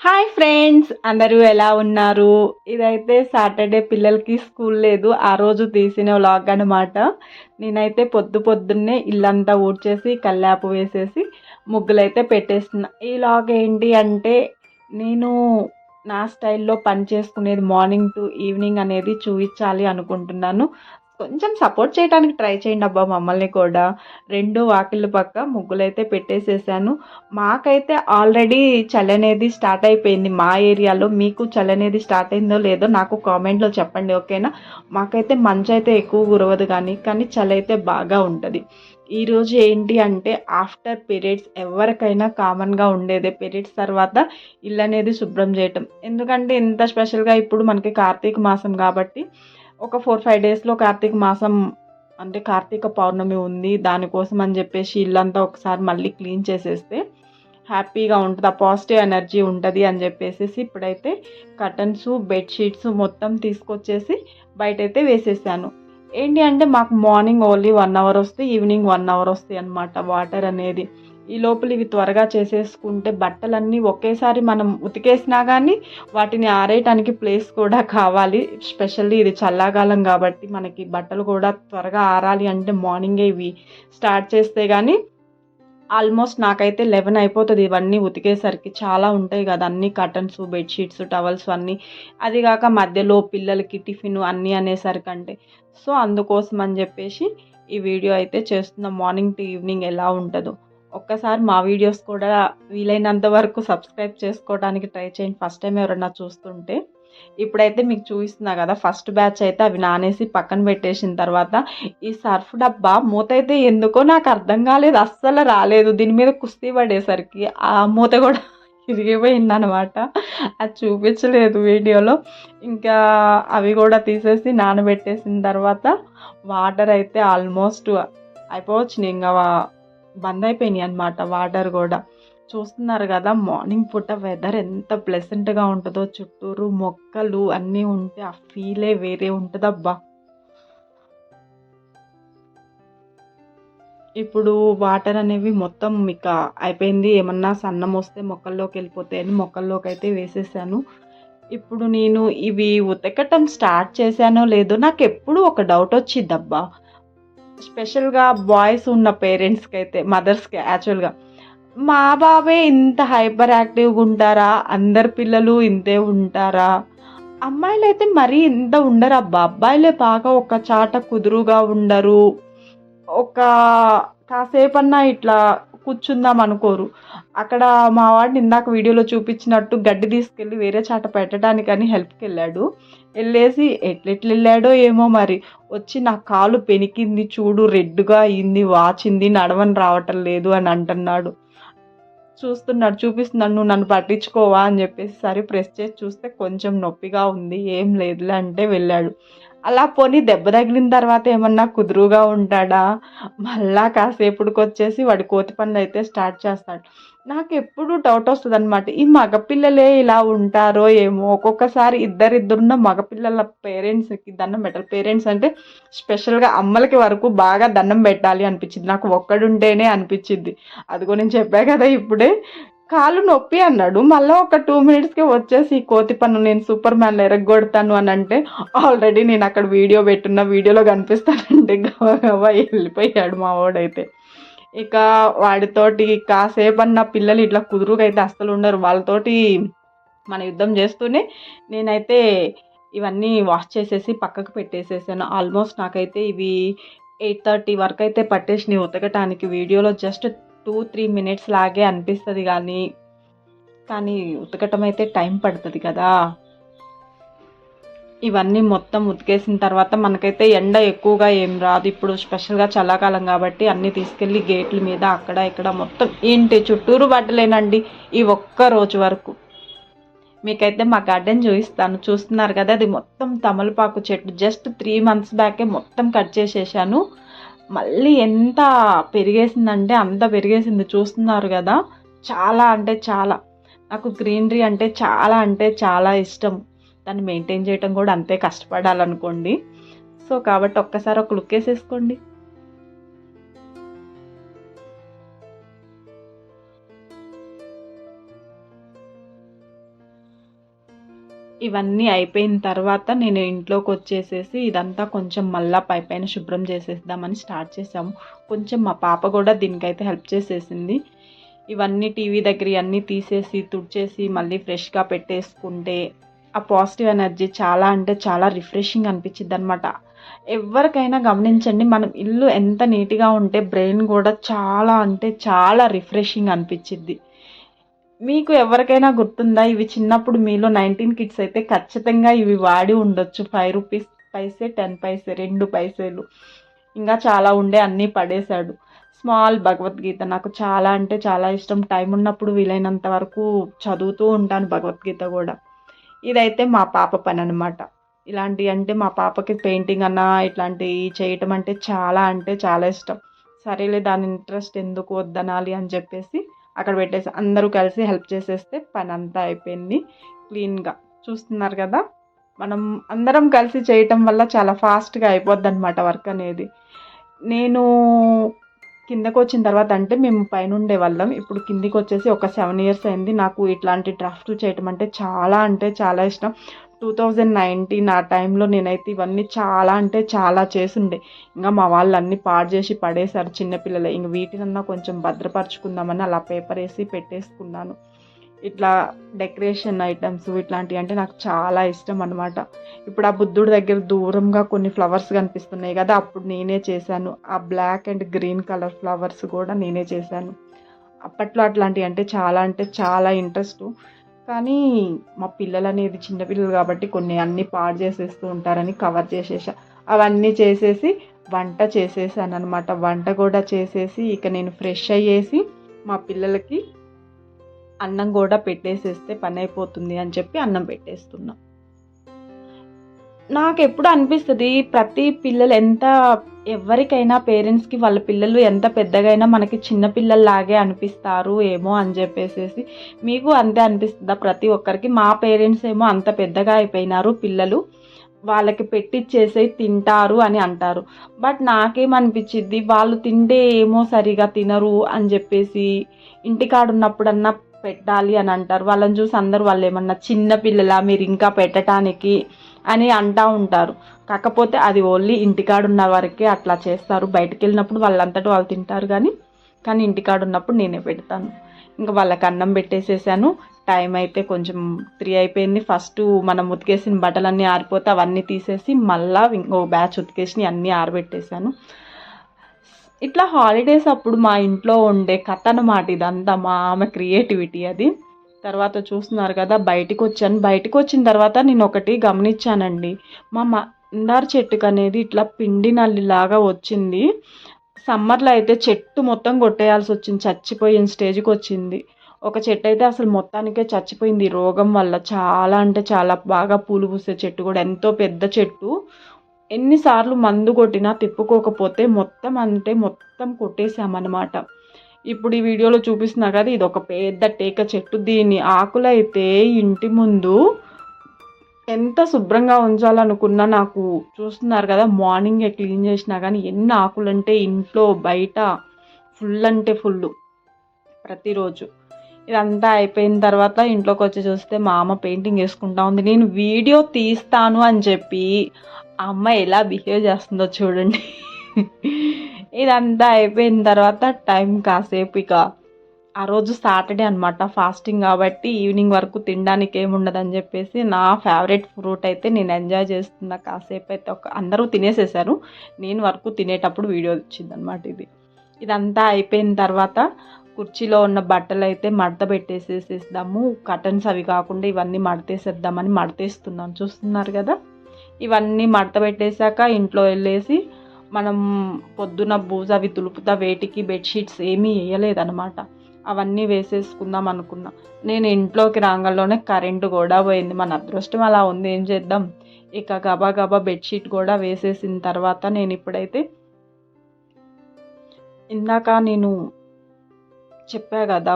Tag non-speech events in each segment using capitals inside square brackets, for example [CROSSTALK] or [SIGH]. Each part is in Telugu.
హాయ్ ఫ్రెండ్స్ అందరూ ఎలా ఉన్నారు? ఇదైతే సాటర్డే పిల్లలకి స్కూల్ లేదు ఆ రోజు తీసిన వ్లాగ్ అనమాట నేనైతే పొద్దు పొద్దున్నే ఇల్లంతా ఊడ్చేసి కల్లాపు వేసేసి ముగ్గులైతే పెట్టేస్తున్నా. ఈ వ్లాగ్ ఏంటి అంటే నేను నా స్టైల్లో పని చేసుకునేది మార్నింగ్ టు ఈవినింగ్ అనేది చూపించాలి అనుకుంటున్నాను. కొంచెం సపోర్ట్ చేయడానికి ట్రై చేయండి అబ్బా మమ్మల్ని కూడా. రెండు వాకిళ్ళ పక్క ముగ్గులైతే పెట్టేసేసాను. మాకైతే ఆల్రెడీ చలి అనేది స్టార్ట్ అయిపోయింది మా ఏరియాలో. మీకు చలి అనేది స్టార్ట్ అయిందో లేదో నాకు కామెంట్లో చెప్పండి ఓకేనా మాకైతే మంచు అయితే ఎక్కువ కురవదు కానీ కానీ చలి అయితే బాగా ఉంటుంది. ఈరోజు ఏంటి అంటే ఆఫ్టర్ పీరియడ్స్ ఎవరికైనా కామన్గా ఉండేదే. పీరియడ్స్ తర్వాత ఇల్లు అనేది శుభ్రం చేయటం. ఎందుకంటే ఇంత స్పెషల్గా ఇప్పుడు మనకి కార్తీక మాసం కాబట్టి ఒక ఫోర్ ఫైవ్ డేస్లో కార్తీక మాసం అంటే కార్తీక పౌర్ణమి ఉంది దానికోసం అని చెప్పేసి ఇల్లంతా ఒకసారి మళ్ళీ క్లీన్ చేసేస్తే హ్యాపీగా ఉంటుంది ఆ పాజిటివ్ ఎనర్జీ ఉంటుంది అని చెప్పేసి ఇప్పుడైతే కర్టన్స్ బెడ్షీట్స్ మొత్తం తీసుకొచ్చేసి బయటైతే వేసేసాను. ఏంటి అంటే మాకు మార్నింగ్ ఓన్లీ వన్ అవర్ వస్తే ఈవినింగ్ వన్ అవర్ వస్తాయి అనమాట వాటర్ అనేది. ఈ లోపల ఇవి త్వరగా చేసేసుకుంటే బట్టలన్నీ ఒకేసారి మనం ఉతికేసినా కానీ వాటిని ఆరేయటానికి ప్లేస్ కూడా కావాలి. స్పెషల్లీ ఇది చల్లాకాలం కాబట్టి మనకి బట్టలు కూడా త్వరగా ఆరాలి అంటే మార్నింగే ఇవి స్టార్ట్ చేస్తే కానీ ఆల్మోస్ట్ నాకైతే లెవెన్ అయిపోతుంది. ఇవన్నీ ఉతికేసరికి చాలా ఉంటాయి కదా. అన్ని కర్టన్స్ బెడ్షీట్స్ టవల్స్ అన్నీ. అది కాక మధ్యలో పిల్లలకి టిఫిన్ అన్నీ అనేసరికి అంటే సో అందుకోసం అని చెప్పేసి ఈ వీడియో అయితే చేస్తున్నాం. మార్నింగ్ టు ఈవినింగ్ ఎలా ఉంటుందో. ఒక్కసారి మా వీడియోస్ కూడా వీలైనంత వరకు సబ్స్క్రైబ్ చేసుకోవడానికి ట్రై చేయండి. ఫస్ట్ టైం ఎవరన్నా చూస్తుంటే. ఇప్పుడైతే మీకు చూపిస్తున్నా కదా ఫస్ట్ బ్యాచ్ అయితే అవి నానేసి పక్కన పెట్టేసిన తర్వాత ఈ సర్ఫ్ డబ్బా మూత అయితే ఎందుకో నాకు అర్థం కాలేదు అస్సలు రాలేదు. దీని మీద కుస్తీ పడేసరికి ఆ మూత కూడా [LAUGHS] ఇరిగిపోయింది అనమాట అది చూపించలేదు వీడియోలో. ఇంకా అవి కూడా తీసేసి నానబెట్టేసిన తర్వాత వాటర్ అయితే ఆల్మోస్ట్ అయిపోవచ్చు ఇంకా బంద్ అయిపోయినాయి అనమాట వాటర్ కూడా. చూస్తున్నారు కదా మార్నింగ్ పూట వెదర్ ఎంత ప్లెసెంట్గా ఉంటుందో చుట్టూరు మొక్కలు అన్నీ ఉంటే ఆ ఫీలే వేరే ఉంటుందబ్బా. ఇప్పుడు వాటర్ అనేవి మొత్తం ఇక అయిపోయింది ఏమన్నా సన్నం వస్తే మొక్కల్లోకి వెళ్ళిపోతాయని మొక్కల్లోకి అయితే వేసేసాను. ఇప్పుడు నేను ఇవి ఉతకటం స్టార్ట్ చేశానో లేదో నాకు ఎప్పుడు ఒక డౌట్ వచ్చిద్దబ్బా స్పెషల్గా బాయ్స్ ఉన్న పేరెంట్స్కి అయితే మదర్స్కి యాక్చువల్గా మా బాబే ఇంత హైపర్ యాక్టివ్గా ఉంటారా? అందరి పిల్లలు ఇంతే ఉంటారా? అమ్మాయిలు అయితే మరీ ఇంత ఉండరు. అబ్బా అబ్బాయిలే బాగా ఒక చాట కుదురుగా ఉండరు. ఒక కాసేపన్నా ఇట్లా కూర్చుందాం అనుకోరు. అక్కడ మా వాడిని ఇందాక వీడియోలో చూపించినట్టు గడ్డి తీసుకెళ్ళి వేరే చాట పెట్టడానికని హెల్ప్కి వెళ్ళాడు. వెళ్ళేసి ఎట్లెట్లు వెళ్ళాడో ఏమో మరి. వచ్చి నా కాలు పెనికింది చూడు రెడ్గా అయింది వాచింది నడవని రావటం లేదు అని అంటున్నాడు. చూస్తున్నాడు చూపిస్తున్నాడు నువ్వు నన్ను పట్టించుకోవా? అని చెప్పేసి సరే ప్రెస్ చేసి చూస్తే కొంచెం నొప్పిగా ఉంది ఏం లేదులే అంటే వెళ్ళాడు. అలా పోనీ దెబ్బ తగిలిన తర్వాత ఏమన్నా కుదురుగా ఉంటాడా? మళ్ళా కాసేపుడికి వచ్చేసి వాడి కోతి పనులు అయితే స్టార్ట్ చేస్తాడు. నాకు ఎప్పుడు డౌట్ వస్తుంది అనమాట ఈ మగపిల్లలే ఇలా ఉంటారో ఏమో. ఒక్కొక్కసారి ఇద్దరిద్దరున్న మగపిల్లల పేరెంట్స్కి దండం పెట్టాలి. పేరెంట్స్ అంటే స్పెషల్గా అమ్మలకి వరకు బాగా దండం పెట్టాలి అనిపించింది. నాకు ఒక్కడుంటేనే అనిపించింది. అదిగో నేను చెప్పా కదా ఇప్పుడే. కాలు నొప్పి అన్నాడు. మళ్ళీ ఒక టూ మినిట్స్కి వచ్చేసి కోతి పన్ను నేను సూపర్ మ్యాన్లో ఎరగొడతాను అని అంటే ఆల్రెడీ నేను అక్కడ వీడియో పెట్టున్న వీడియోలో కనిపిస్తానంటే గవ గవ వెళ్ళిపోయాడు మా వాడైతే. ఇక వాడితోటి కాసేపు అన్న పిల్లలు ఇట్లా కుదురుగా అయితే అస్సలు ఉండరు. వాళ్ళతోటి మన యుద్ధం చేస్తూనే నేనైతే ఇవన్నీ వాష్ చేసేసి పక్కకు పెట్టేసేసాను. ఆల్మోస్ట్ నాకైతే ఇవి ఎయిట్ థర్టీ వరకు అయితే పట్టేసినాయి ఉతకటానికి. వీడియోలో జస్ట్ టూ త్రీ మినిట్స్ లాగే అనిపిస్తుంది కానీ కానీ ఉతకటం అయితే టైం పడుతుంది కదా. ఇవన్నీ మొత్తం ఉతికేసిన తర్వాత మనకైతే ఎండ ఎక్కువగా ఏం రాదు. ఇప్పుడు స్పెషల్గా చల్లకాలం కాబట్టి అన్నీ తీసుకెళ్ళి గేట్ల మీద అక్కడ ఇక్కడ మొత్తం ఏంటి చుట్టూరు బట్టలేనండి ఈ ఒక్క రోజు వరకు. మీకైతే మా గార్డెన్ చూపిస్తాను. చూస్తున్నారు కదా అది మొత్తం తమలపాకు చెట్టు. జస్ట్ త్రీ మంత్స్ బ్యాకే మొత్తం కట్ చేసేసాను. మళ్ళీ ఎంత పెరిగేసిందంటే అంత పెరిగేసింది. చూస్తున్నారు కదా చాలా అంటే చాలా. నాకు గ్రీనరీ అంటే చాలా అంటే చాలా ఇష్టం. దాన్ని మెయింటైన్ చేయటం కూడా అంతే కష్టపడాలనుకోండి. సో కాబట్టి ఒక్కసారి ఒక లుక్ వేసేసుకోండి. ఇవన్నీ అయిపోయిన తర్వాత నేను ఇంట్లోకి వచ్చేసేసి ఇదంతా కొంచెం మళ్ళా పై పైన శుభ్రం చేసేద్దామని స్టార్ట్ చేసాము కొంచెం మా పాప కూడా దీనికైతే హెల్ప్ చేసేసింది. ఇవన్నీ టీవీ దగ్గర ఇవన్నీ తీసేసి తుడిచేసి మళ్ళీ ఫ్రెష్గా పెట్టేసుకుంటే ఆ పాజిటివ్ ఎనర్జీ చాలా అంటే చాలా రిఫ్రెషింగ్ అనిపించింది అనమాట ఎవరికైనా గమనించండి మనం ఇల్లు ఎంత నీట్గా ఉంటే బ్రెయిన్ కూడా చాలా అంటే చాలా రిఫ్రెషింగ్ అనిపించింది మీకు ఎవరికైనా గుర్తుందా? ఇవి చిన్నప్పుడు మీలో నైన్టీన్ కిడ్స్ అయితే ఖచ్చితంగా ఇవి వాడి ఉండొచ్చు. Five rupees paise ten paise రెండు పైసలు. ఇంకా చాలా ఉండే అన్నీ పడేశాడు. స్మాల్ భగవద్గీత నాకు చాలా అంటే చాలా ఇష్టం. టైం ఉన్నప్పుడు వీలైనంత వరకు చదువుతూ ఉంటాను భగవద్గీత కూడా. ఇదైతే మా పాప పని అనమాట ఇలాంటి అంటే మా పాపకి పెయింటింగ్ అన్నా ఇట్లాంటివి చేయటం అంటే చాలా అంటే చాలా ఇష్టం. సరేలే దాని ఇంట్రెస్ట్ ఎందుకు వద్దనాలి అని చెప్పేసి అక్కడ పెట్టేసి అందరూ కలిసి హెల్ప్ చేసేస్తే పని అంతా అయిపోయింది క్లీన్గా. చూస్తున్నారు కదా? మనం అందరం కలిసి చేయటం వల్ల చాలా ఫాస్ట్గా అయిపోద్ది అనమాట వర్క్ అనేది. నేను కిందకు వచ్చిన తర్వాత అంటే మేము పైన ఉండే వాళ్ళం. ఇప్పుడు కిందికి వచ్చేసి ఒక సెవెన్ ఇయర్స్ అయింది. నాకు ఇట్లాంటి డ్రాఫ్ట్లు చేయటం అంటే చాలా అంటే చాలా ఇష్టం. టూ థౌజండ్ నైన్టీన్ ఆ టైంలో నేనైతే ఇవన్నీ చాలా అంటే చాలా చేసుండే. ఇంకా మా వాళ్ళు అన్నీ పాడు చేసి పడేశారు చిన్నపిల్లలే ఇంక వీటినన్నా కొంచెం భద్రపరచుకుందామని అలా పేపర్ వేసి పెట్టేసుకున్నాను. ఇట్లా డెకరేషన్ ఐటమ్స్ ఇట్లాంటివి అంటే నాకు చాలా ఇష్టం అనమాట ఇప్పుడు ఆ బుద్ధుడి దగ్గర దూరంగా కొన్ని ఫ్లవర్స్ కనిపిస్తున్నాయి కదా అప్పుడు నేనే చేశాను. ఆ black and green colour flowers కూడా నేనే చేశాను. అప్పట్లో అట్లాంటివి అంటే చాలా అంటే చాలా ఇంట్రెస్ట్. కానీ మా పిల్లలు అనేది చిన్నపిల్లలు కాబట్టి కొన్ని అన్నీ పాడు చేసేస్తూ ఉంటారని కవర్ చేసేసా. అవన్నీ చేసేసి వంట చేసేసాను అనమాట వంట కూడా చేసేసి ఇక నేను ఫ్రెష్ అయ్యేసి మా పిల్లలకి అన్నం కూడా పెట్టేసేస్తే పని అయిపోతుంది అని చెప్పి అన్నం పెట్టేస్తున్నా. నాకు ఎప్పుడు అనిపిస్తుంది ప్రతి పిల్లలు ఎంత ఎవరికైనా పేరెంట్స్కి వాళ్ళ పిల్లలు ఎంత పెద్దగైనా మనకి చిన్నపిల్లల్లాగే అనిపిస్తారు ఏమో అని చెప్పేసి మీకు అంతే అనిపిస్తుందా? ప్రతి ఒక్కరికి మా పేరెంట్స్ ఏమో అంత పెద్దగా అయిపోయినారు పిల్లలు వాళ్ళకి పెట్టిచ్చేసి తింటారు అని అంటారు. బట్ నాకేమనిపించింది వాళ్ళు తింటే ఏమో సరిగా తినరు అని చెప్పేసి ఇంటికాడ ఉన్నప్పుడన్నా పెట్టాలి అని అంటారు. వాళ్ళని చూసి అందరు వాళ్ళు ఏమన్నా చిన్న పిల్లల మీరు ఇంకా పెట్టడానికి అని అంటూ ఉంటారు. కాకపోతే అది ఓన్లీ ఇంటికాడ ఉన్న వరకే అట్లా చేస్తారు. బయటకు వెళ్ళినప్పుడు వాళ్ళంతటా వాళ్ళు తింటారు కానీ కానీ ఇంటికాడ ఉన్నప్పుడు నేనే పెడతాను. ఇంకా వాళ్ళకి అన్నం పెట్టేసేసాను. టైం అయితే కొంచెం త్రీ అయిపోయింది. ఫస్ట్ మనం ఉతికేసిన బట్టలన్నీ ఆరిపోతే అవన్నీ తీసేసి మళ్ళీ ఇంకో బ్యాచ్ ఉతికేసి అన్నీ ఆరబెట్టేశాను ఇట్లా హాలిడేస్ అప్పుడు మా ఇంట్లో ఉండే కథ అన్నమాట ఇదంతా మా ఆమె క్రియేటివిటీ అది. తర్వాత చూస్తున్నారు కదా బయటికి వచ్చాను బయటికి వచ్చిన తర్వాత నేను ఒకటి గమనించానండి. మా మందార చెట్టుకు అనేది ఇట్లా పిండి నల్లిలాగా వచ్చింది. సమ్మర్లో అయితే చెట్టు మొత్తం కొట్టేయాల్సి వచ్చింది. చచ్చిపోయిన స్టేజ్కి వచ్చింది. ఒక చెట్టు అయితే అసలు మొత్తానికే చచ్చిపోయింది. రోగం వల్ల చాలా అంటే చాలా బాగా పూలు పూసే చెట్టు కూడా. ఎంతో పెద్ద చెట్టు. ఎన్నిసార్లు మందు కొట్టినా తిప్పుకోకపోతే మొత్తం అంటే మొత్తం కొట్టేసామన్నమాట ఇప్పుడు ఈ వీడియోలో చూపిస్తున్నా కదా ఇది ఒక పెద్ద టేక చెట్టు. దీని ఆకులైతే ఇంటి ముందు ఎంత శుభ్రంగా ఉంచాలనుకున్నా నాకు చూస్తున్నారు కదా మార్నింగే క్లీన్ చేసినా కానీ ఎన్ని ఆకులంటే ఇంట్లో బయట ఫుల్ అంటే ఫుల్ ప్రతిరోజు. ఇదంతా అయిపోయిన తర్వాత ఇంట్లోకి వచ్చి చూస్తే మా అమ్మ పెయింటింగ్ వేసుకుంటా ఉంది. నేను వీడియో తీస్తాను అని చెప్పి అమ్మ అమ్మాయి ఎలా బిహేవ్ చేస్తుందో చూడండి. ఇదంతా అయిపోయిన తర్వాత టైం కాసేపు ఇక ఆ రోజు సాటర్డే అనమాట ఫాస్టింగ్ కాబట్టి ఈవినింగ్ వరకు తినడానికి ఏముండదని చెప్పేసి నా ఫేవరెట్ ఫ్రూట్ అయితే నేను ఎంజాయ్ చేస్తున్న కాసేపు అయితే ఒక అందరూ తినేసేసారు నేను వరకు తినేటప్పుడు వీడియో వచ్చింది అనమాట ఇది. ఇదంతా అయిపోయిన తర్వాత కుర్చీలో ఉన్న బట్టలు అయితే మడత పెట్టేసేసేద్దాము. కటన్స్ అవి కాకుండా ఇవన్నీ మడతేసేద్దామని మడతేస్తున్నాను. చూస్తున్నారు కదా? ఇవన్నీ మడత పెట్టేశాక ఇంట్లో వెళ్ళేసి మనం పొద్దున బూజ అవి తులుపుతా వేటికి బెడ్షీట్స్ ఏమీ వేయలేదనమాట అవన్నీ వేసేసుకుందాం అనుకున్నా. నేను ఇంట్లోకి రాగంలోనే కరెంటు కూడా పోయింది. మన అదృష్టం అలా ఉంది. ఏం చేద్దాం? ఇక గబా గబా బెడ్షీట్ కూడా వేసేసిన తర్వాత నేను ఇప్పుడైతే ఇందాక నేను చెప్పా కదా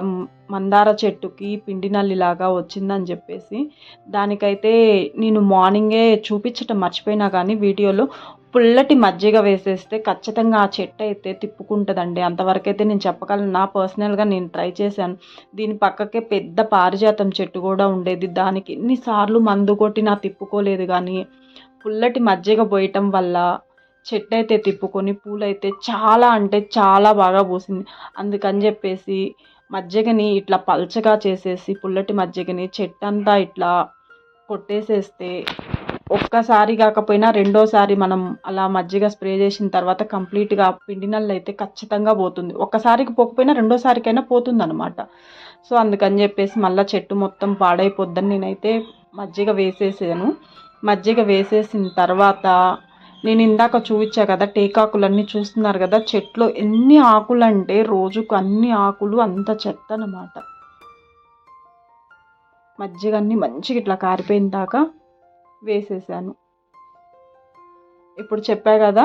మందార చెట్టుకి పిండి నల్లిలాగా వచ్చిందని చెప్పేసి. దానికైతే నేను మార్నింగే చూపించటం మర్చిపోయినా కానీ వీడియోలో పుల్లటి మజ్జిగ వేసేస్తే ఖచ్చితంగా ఆ చెట్టు అయితే తిప్పుకుంటుందండి. అంతవరకు అయితే నేను చెప్పగలను నా పర్సనల్గా నేను ట్రై చేశాను. దీని పక్కకే పెద్ద పారిజాతం చెట్టు కూడా ఉండేది. దానికి ఎన్నిసార్లు మందు కొట్టినా తిప్పుకోలేదు కానీ పుల్లటి మజ్జిగ పోయటం వల్ల చెట్టు అయితే తిప్పుకొని పూలైతే చాలా అంటే చాలా బాగా పూసింది. అందుకని చెప్పేసి మజ్జిగని ఇట్లా పల్చగా చేసేసి పుల్లటి మజ్జిగని చెట్టు అంతా ఇట్లా కొట్టేసేస్తే ఒక్కసారి కాకపోయినా రెండోసారి మనం అలా మజ్జిగ స్ప్రే చేసిన తర్వాత కంప్లీట్గా పిండి నల్లు అయితే ఖచ్చితంగా పోతుంది. ఒక్కసారికి పోకపోయినా రెండోసారికైనా పోతుంది అనమాట సో అందుకని చెప్పేసి మళ్ళీ చెట్టు మొత్తం పాడైపోద్దని నేనైతే మజ్జిగ వేసేసాను. మజ్జిగ వేసేసిన తర్వాత నేను ఇందాక చూపించా కదా టేకాకులన్నీ చూస్తున్నారు కదా చెట్లు ఎన్ని ఆకులు అంటే రోజుకు అన్ని ఆకులు అంత చెత్త అనమాట మజ్జిగ అన్నీ మంచిగా ఇట్లా కారిపోయిన దాకా వేసేసాను. ఇప్పుడు చెప్పా కదా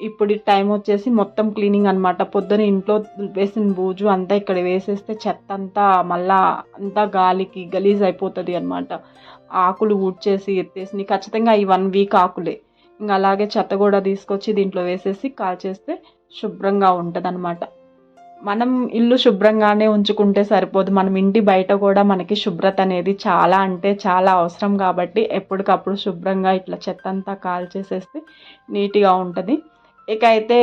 ఇప్పుడు టైం వచ్చేసి మొత్తం క్లీనింగ్ అనమాట పొద్దున ఇంట్లో వేసిన బూజు అంతా ఇక్కడ వేసేస్తే చెత్త అంతా మళ్ళా అంతా గాలికి గలీజ్ అయిపోతుంది అనమాట ఆకులు ఊడ్చేసి ఎత్తేసి ఖచ్చితంగా ఈ వన్ వీక్ ఆకులే. ఇంకా అలాగే చెత్త కూడా తీసుకొచ్చి దీంట్లో వేసేసి కాల్చేస్తే శుభ్రంగా ఉంటుంది అనమాట మనం ఇల్లు శుభ్రంగానే ఉంచుకుంటే సరిపోదు. మనం ఇంటి బయట కూడా మనకి శుభ్రత అనేది చాలా అంటే చాలా అవసరం కాబట్టి ఎప్పటికప్పుడు శుభ్రంగా ఇట్లా చెత్త అంతా కాల్చేసేస్తే నీట్గా ఉంటుంది. ఇక అయితే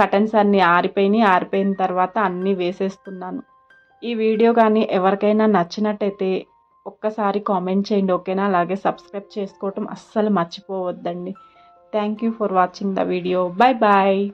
కటన్స్ అన్నీ ఆరిపోయినాయి. ఆరిపోయిన తర్వాత అన్నీ వేసేస్తున్నాను. ఈ వీడియో కానీ ఎవరికైనా నచ్చినట్టయితే ఒక్కసారి కామెంట్ చేయండి. ఓకేనా? అలాగే సబ్స్క్రైబ్ చేసుకోవటం అస్సలు మర్చిపోవద్దండి. Thank you for watching the video. Bye bye.